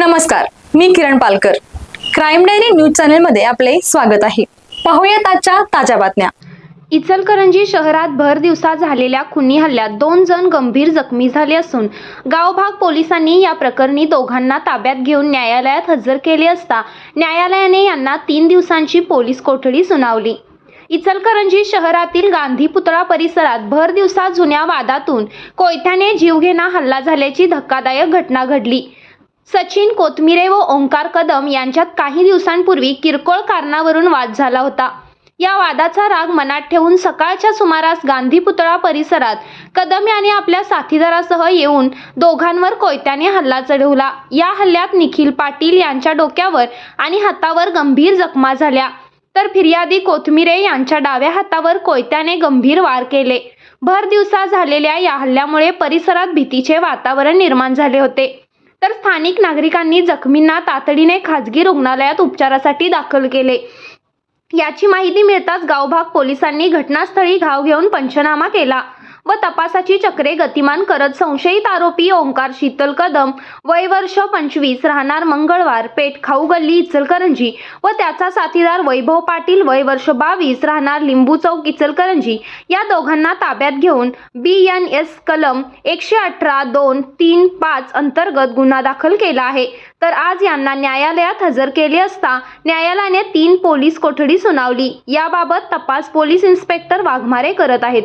नमस्कार मी Kiran Palkar. Crime diary news चॅनेलमध्ये आपले स्वागत आहे. पाहूयात आजच्या ताज्या बातम्या. इचलकरंजी शहरात भर दिवसा झालेल्या खुनी हल्ल्यात दोन जण गंभीर जखमी झाले असून गावभाग पोलिसांनी या प्रकरणी दोघांना ताब्यात घेऊन न्यायालयात हजर केले असता न्यायालयाने यांना तीन दिवसांची पोलीस कोठडी सुनावली. इचलकरंजी शहरातील गांधी पुतळा परिसरात भर दिवसा जुन्या वादातून कोयत्याने जीवघेणा हल्ला झाल्याची धक्कादायक घटना घडली. सचिन कोथमिरे व ओंकार कदम यांच्यात काही दिवसांपूर्वी किरकोळ कारणावरून वाद झाला होता. या वादाचा राग मनात ठेवून सकाळच्या सुमारास गांधी पुतळा परिसरात कदम याने आपल्या साथीदारासह येऊन दोघांवर कोयत्याने हल्ला चढवला. या हल्ल्यात निखिल पाटील यांच्या डोक्यावर आणि हातावर गंभीर जखमा झाल्या. तर फिर्यादी कोथमिरे यांच्या डाव्या हातावर कोयत्याने गंभीर वार केले. भर दिवसा झालेल्या या हल्ल्यामुळे परिसरात भीतीचे वातावरण निर्माण झाले होते. तर स्थानिक नागरिकांनी जखमींना तातडीने खाजगी रुग्णालयात उपचारासाठी दाखल केले. याची माहिती मिळताच गावभाग पोलिसांनी घटनास्थळी घाव घेऊन पंचनामा केला. व तपासाची चक्रे गतिमान करत संशयित आरोपी ओंकार शीतल कदम वय वर्ष पंचवीस राहणार मंगळवार पेठ खाऊ गल्ली इचलकरंजी व त्याचा साथीदार वैभव पाटील वय वर्ष बावीस राहणार लिंबू चौक इचलकरंजी या दोघांना ताब्यात घेऊन बी एन एस कलम एकशे अठरा दोन तीन पाच अंतर्गत गुन्हा दाखल केला आहे. तर आज यांना न्यायालयात हजर केले असता न्यायालयाने तीन पोलीस कोठडी सुनावली. याबाबत तपास पोलीस इन्स्पेक्टर वाघमारे करत आहेत.